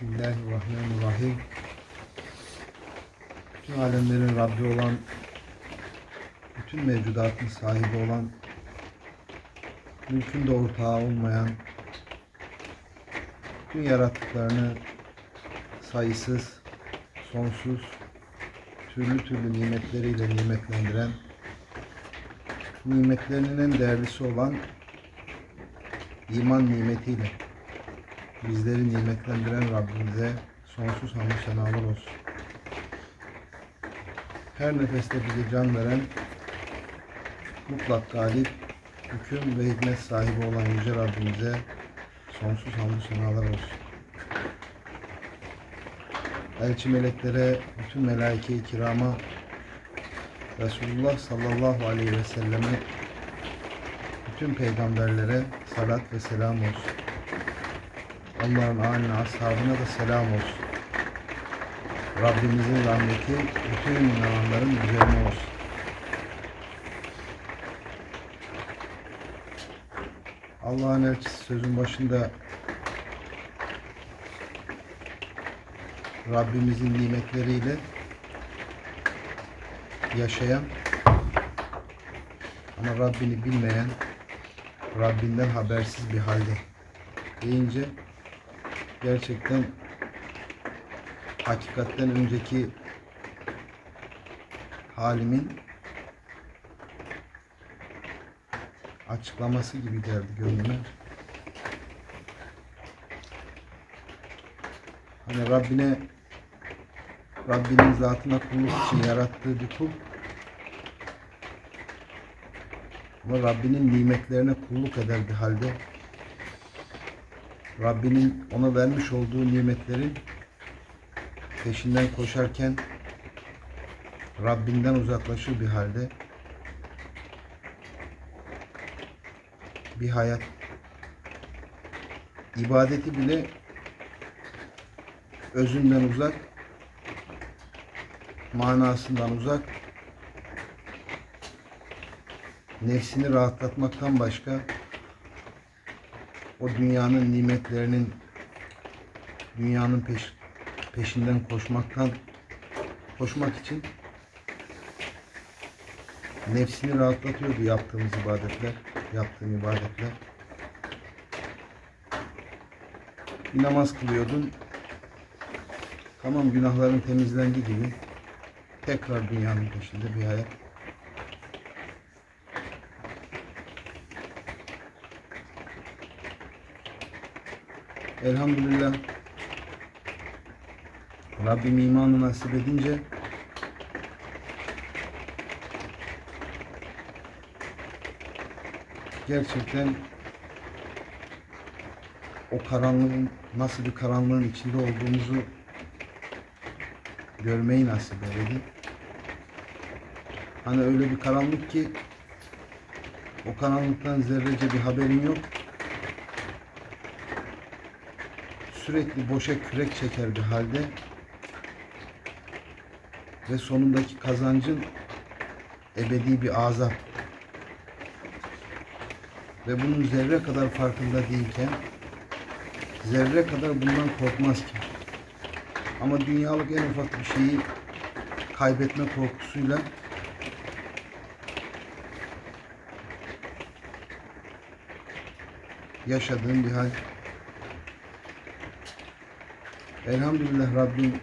Bismillahirrahmanirrahim. Bütün alemlerin Rabbi olan, bütün mevcudatın sahibi olan, mülkün de ortağı olmayan, bütün yarattıklarını sayısız, sonsuz, türlü türlü nimetleriyle nimetlendiren, nimetlerinin en değerlisi olan iman nimetiyle bizleri nimetlendiren Rabbimize sonsuz hamdü senalar olsun. Her nefeste bize can veren, mutlak galip, hüküm ve hikmet sahibi olan Yüce Rabbimize sonsuz hamdü senalar olsun. Elçi meleklere, bütün melaike-i kirama, Resulullah sallallahu aleyhi ve selleme, bütün peygamberlere salat ve selam olsun. Onların âline, ashabına da selam olsun. Rabbimizin rahmeti bütün inananların üzerine olsun. Allah'ın elçisi sözün başında Rabbimizin nimetleriyle yaşayan ama Rabbini bilmeyen, Rabbinden habersiz bir halde deyince gerçekten hakikatten önceki halimin açıklaması gibi geldi gönlüme. Hani Rabbine Rabbinin zatına kulluk için yarattığı bir kul ama Rabbinin nimetlerine kulluk eder bir halde Rabbinin ona vermiş olduğu nimetlerin peşinden koşarken Rabbinden uzaklaşır bir halde bir hayat ibadeti bile özünden uzak manasından uzak nefsini rahatlatmaktan başka o dünyanın nimetlerinin dünyanın peş, peşinden koşmaktan koşmak için nefsini rahatlatıyordu yaptığımız ibadetler, yaptığım ibadetler. Bir namaz kılıyordun. Tamam günahların temizlendi gibi tekrar dünyanın peşinde bir hayat. Elhamdülillah Rabbim imanı nasip edince gerçekten o karanlığın nasıl bir karanlığın içinde olduğumuzu görmeyi nasip eyledi. Hani öyle bir karanlık ki o karanlıktan zerrece bir haberin yok. Sürekli boşa kürek çeker bir halde ve sonundaki kazancın ebedi bir azap ve bunun zerre kadar farkında değilken zerre kadar bundan korkmaz ki. Ama dünyalık en ufak bir şeyi kaybetme korkusuyla yaşadığım bir hal. Elhamdülillah Rabbim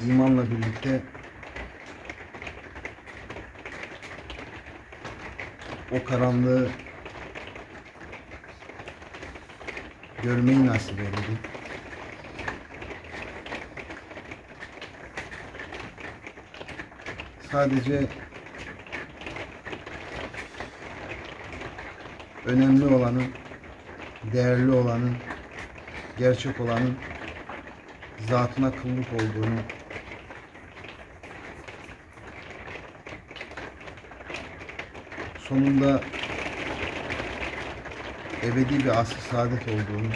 imanla birlikte o karanlığı görmeyi nasip eyledi. Sadece önemli olanın, değerli olanın, gerçek olanın zatına kıllık olduğunu sonunda ebedi bir asr saadet olduğunu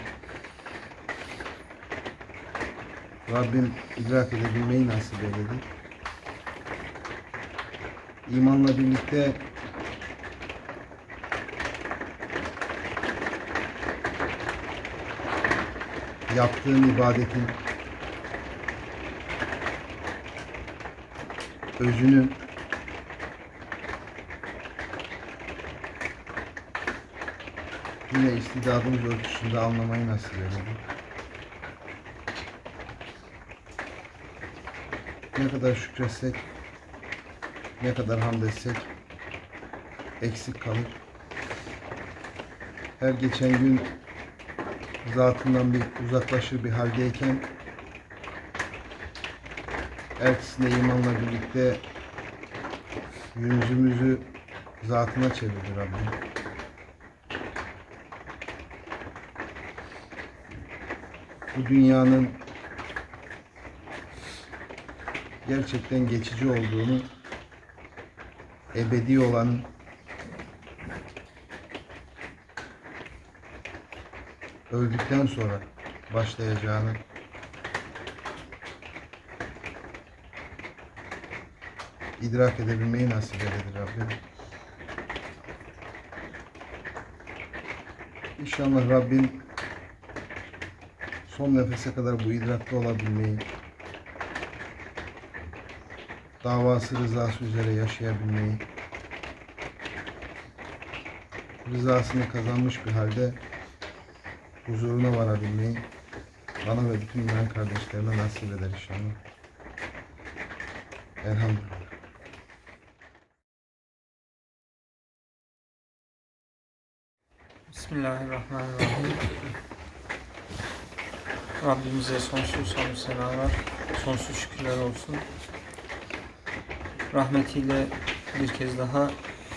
Rabbim idrak edebilmeyi nasip eyledi. İmanla birlikte yaptığın ibadetin özünü yine istidadımız ölçüsünde anlamayı nasip eyledi. Ne kadar şükretsek, ne kadar hamd etsek eksik kalır. Her geçen gün zatından bir uzaklaşır bir haldeyken ertesinde imanla birlikte yüzümüzü zatına çevirdi Rabbim. Bu dünyanın gerçekten geçici olduğunu, ebedi olanın öldükten sonra başlayacağını idrak edebilmeyi nasip eyledi Rabbim. İnşallah Rabbim son nefese kadar bu idrakta olabilmeyi, davası rızası üzere yaşayabilmeyi, rızasını kazanmış bir halde huzuruna varabilmeyi bana ve bütün iman kardeşlerime nasip eder inşallah. Elhamdülillah. Bismillahirrahmanirrahim. Rabbimize sonsuz hamdü senalar, sonsuz şükürler olsun. Rahmetiyle bir kez daha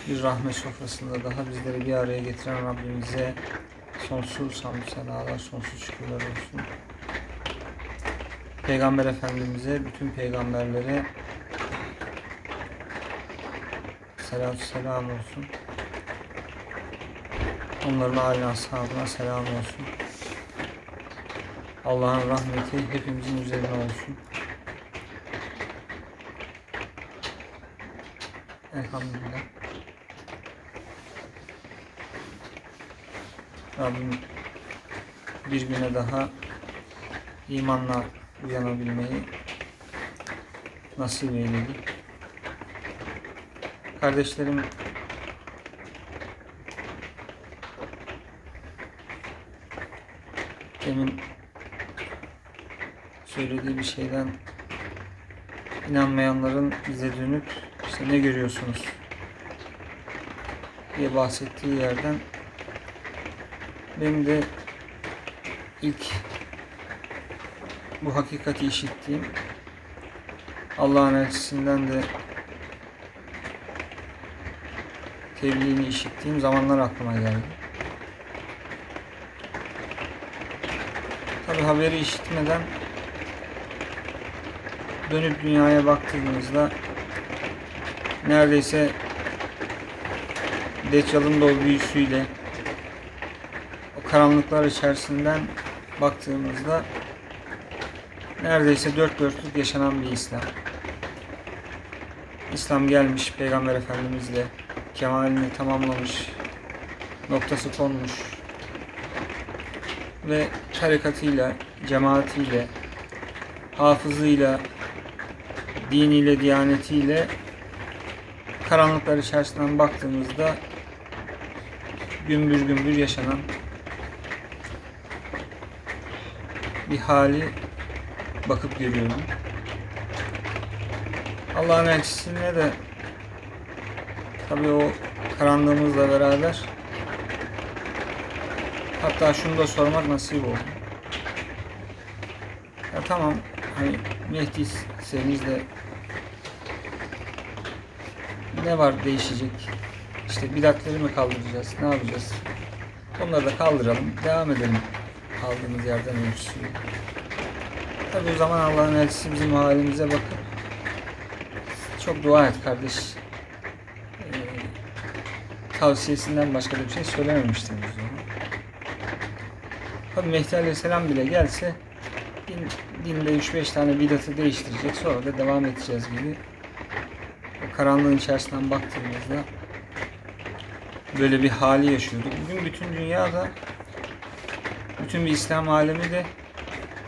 bir rahmet sofrasında daha bizleri bir araya getiren Rabbimize sonsuz hamdü senalar, sonsuz şükürler olsun. Peygamber Efendimiz'e, bütün peygamberlere selatü selam olsun. Onların aile ashabına selam olsun. Allah'ın rahmeti hepimizin üzerine olsun. Elhamdülillah. Rabbim bir güne daha imanla uyanabilmeyi nasip eyledi. Kardeşlerim demin söylediği bir şeyden inanmayanların bize dönüp işte ne görüyorsunuz diye bahsettiği yerden benim de ilk bu hakikati işittiğim Allah'ın elçisinden de tebliğini işittiğim zamanlar aklıma geldi. Tabi haberi işitmeden dönüp dünyaya baktığımızda neredeyse Deccal'ın da o büyüsüyle o karanlıklar içerisinden baktığımızda neredeyse dört dörtlük yaşanan bir İslam. İslam gelmiş Peygamber Efendimizle kemalini tamamlamış, noktası konmuş, ve tarikatıyla, cemaatiyle, hafızıyla, diniyle, diyanetiyle karanlıklar içerisinden baktığımızda gümbür gümbür yaşanan bir hali bakıp görüyorum. Allah'ın elçisine de tabii o karanlığımızla beraber Hatta şunu da sormak nasip oldu. Ya tamam hani Mehdi'seniz de ne var değişecek? İşte bidatleri mi kaldıracağız? Ne yapacağız? Onları da kaldıralım. Devam edelim. Kaldığımız yerden ölçüsüyle. Tabi o zaman Allah'ın elçisi bizim halimize bakıp çok dua et kardeş. Ee, tavsiyesinden başka da bir şey söylememiştim biz Tabi Mehdi Aleyhisselam bile gelse din, dinde 3-5 tane bidatı değiştirecek sonra da devam edeceğiz gibi. O karanlığın içerisinden baktığımızda böyle bir hali yaşıyorduk. Bugün bütün dünyada bütün bir İslam alemi de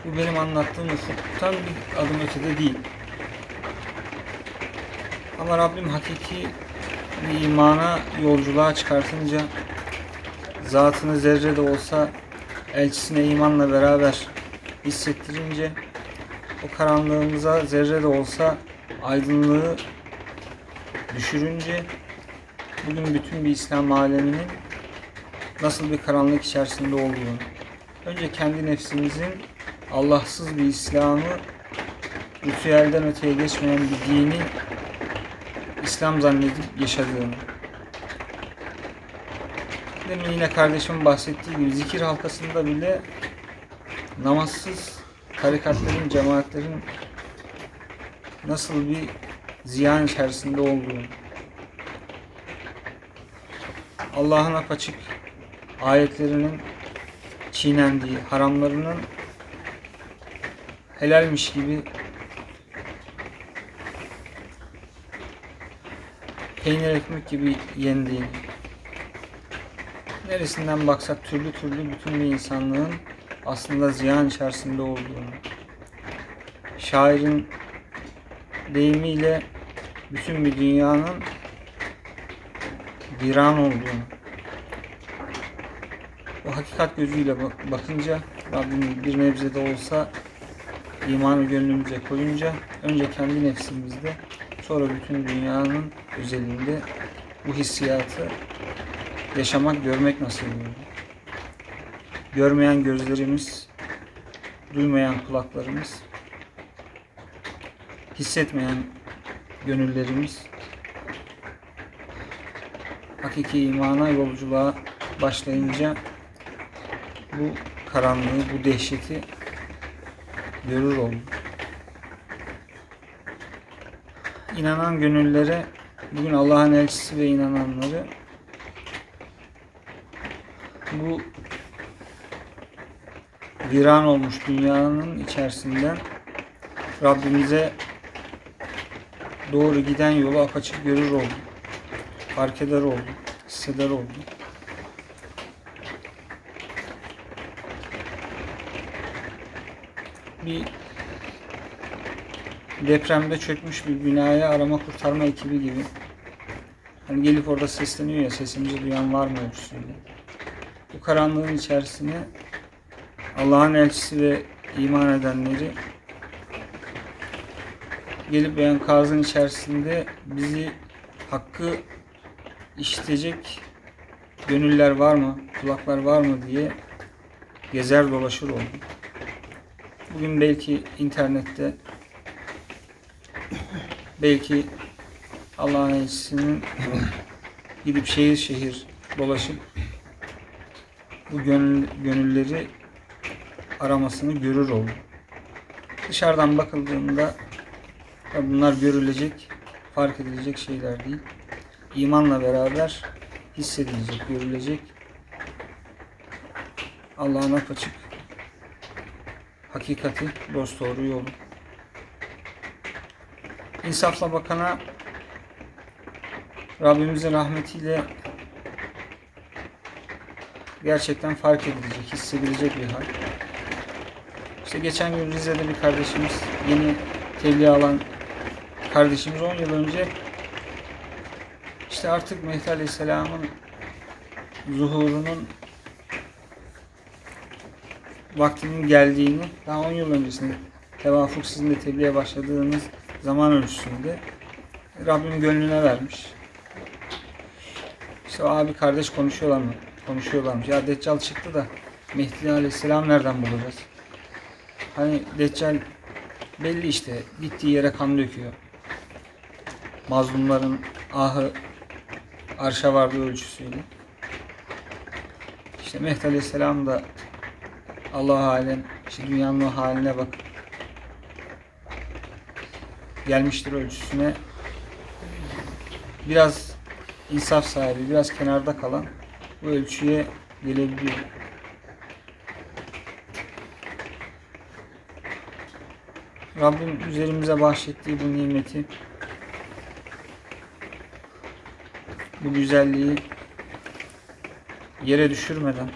Bu benim anlattığım ufuktan bir adım ötede değil. Ama Rabbim hakiki bir imana yolculuğa çıkartınca zatını zerre de olsa elçisine imanla beraber hissettirince o karanlığımıza zerre de olsa aydınlığı düşürünce bugün bütün bir İslam aleminin nasıl bir karanlık içerisinde olduğunu önce kendi nefsimizin Allahsız bir İslam'ı ritüelden öteye geçmeyen bir dini İslam zannedip yaşadığını. Demin yine kardeşimin bahsettiği gibi zikir halkasında bile namazsız tarikatların, cemaatlerin nasıl bir ziyan içerisinde olduğunu. Allah'ın apaçık ayetlerinin çiğnendiği, haramlarının helalmiş gibi peynir ekmek gibi yendiğini, neresinden baksak türlü türlü bütün bir insanlığın aslında ziyan içerisinde olduğunu, şairin deyimiyle bütün bir dünyanın viran olduğunu, o hakikat gözüyle bak- bakınca Rabbim bir nebze de olsa imanı gönlümüze koyunca önce kendi nefsimizde sonra bütün dünyanın özelinde bu hissiyatı yaşamak, görmek nasip oluyor. Görmeyen gözlerimiz, duymayan kulaklarımız, hissetmeyen gönüllerimiz hakiki imana yolculuğa başlayınca bu karanlığı, bu dehşeti görür oldu. İnanan gönüllere bugün Allah'ın elçisi ve inananları bu viran olmuş dünyanın içerisinden Rabbimize doğru giden yolu apaçık görür oldu. Fark eder oldu. Hisseder oldu. Bir depremde çökmüş bir binaya arama kurtarma ekibi gibi. Hani gelip orada sesleniyor ya sesimizi duyan var mı ölçüsüyle. Bu karanlığın içerisine Allah'ın elçisi ve iman edenleri gelip enkazın içerisinde bizi hakkı işitecek gönüller var mı, kulaklar var mı diye gezer dolaşır oldu. Bugün belki internette belki Allah'ın elçisinin gidip şehir şehir dolaşıp bu gönül, gönülleri aramasını görür oldu. Dışarıdan bakıldığında bunlar görülecek, fark edilecek şeyler değil. İmanla beraber hissedilecek, görülecek Allah'ın apaçık hakikati, dost doğru yolu. İnsafla bakana Rabbimizin rahmetiyle gerçekten fark edilecek, hissedilecek bir hal. İşte geçen gün Rize'de bir kardeşimiz, yeni tebliğ alan kardeşimiz 10 yıl önce işte artık Mehdi Aleyhisselam'ın zuhurunun vaktinin geldiğini daha 10 yıl öncesinde tevafuk sizin de tebliğe başladığınız zaman ölçüsünde Rabbim gönlüne vermiş. İşte abi kardeş konuşuyorlar mı? Konuşuyorlarmış. Ya Deccal çıktı da Mehdi Aleyhisselam nereden bulacağız? Hani Deccal belli işte gittiği yere kan döküyor. Mazlumların ahı arşa vardığı ölçüsüyle. İşte Mehdi Aleyhisselam da Allah alem işte dünyanın haline bak gelmiştir ölçüsüne biraz insaf sahibi, biraz kenarda kalan bu ölçüye gelebiliyor. Rabbim üzerimize bahşettiği bu nimeti, bu güzelliği yere düşürmeden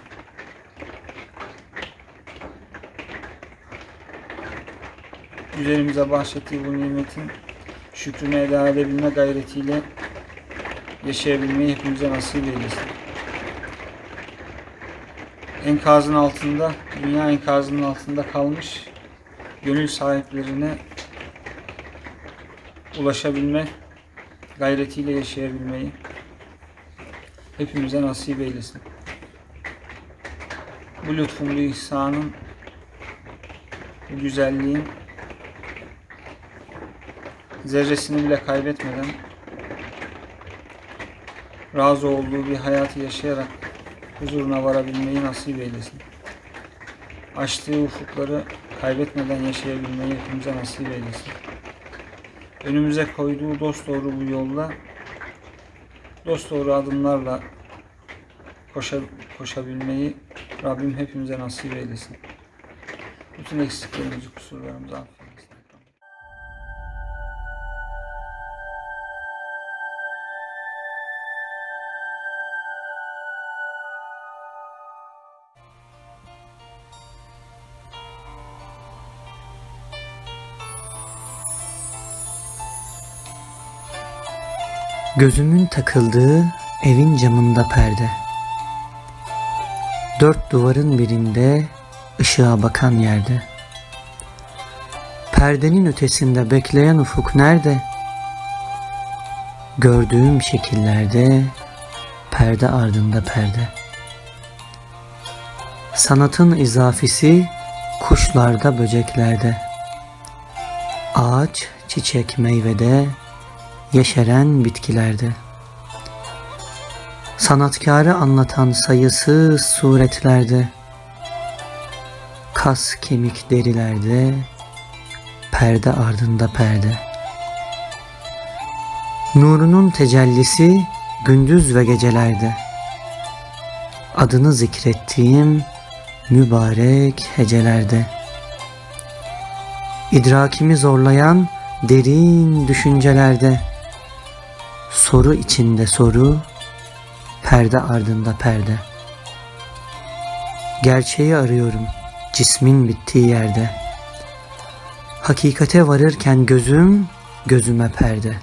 üzerimize bahşettiği bu nimetin şükrünü eda edebilme gayretiyle yaşayabilmeyi hepimize nasip eylesin. Enkazın altında, dünya enkazının altında kalmış gönül sahiplerine ulaşabilme gayretiyle yaşayabilmeyi hepimize nasip eylesin. Bu lütfun, bu ihsanın, bu güzelliğin zerresini bile kaybetmeden razı olduğu bir hayatı yaşayarak huzuruna varabilmeyi nasip eylesin. Açtığı ufukları kaybetmeden yaşayabilmeyi hepimize nasip eylesin. Önümüze koyduğu dosdoğru bu yolda dosdoğru adımlarla koşa, koşabilmeyi Rabbim hepimize nasip eylesin. Bütün eksiklerimizi, kusurlarımızı affeylesin. Gözümün takıldığı evin camında perde. Dört duvarın birinde ışığa bakan yerde. Perdenin ötesinde bekleyen ufuk nerede? Gördüğüm şekillerde perde ardında perde. Sanatın izafisi kuşlarda böceklerde. Ağaç, çiçek, meyvede yeşeren bitkilerde. Sanatkarı anlatan sayısız suretlerde, kas kemik derilerde, perde ardında perde. Nurunun tecellisi gündüz ve gecelerde. Adını zikrettiğim mübarek hecelerde. İdrakimi zorlayan derin düşüncelerde. Soru içinde soru, perde ardında perde. Gerçeği arıyorum cismin bittiği yerde. Hakikate varırken gözüm gözüme perde.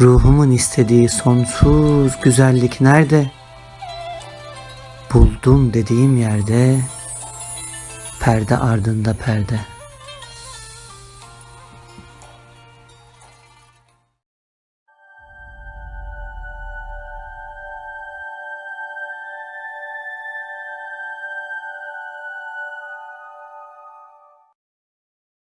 Ruhumun istediği sonsuz güzellik nerede? Buldum dediğim yerde perde ardında perde.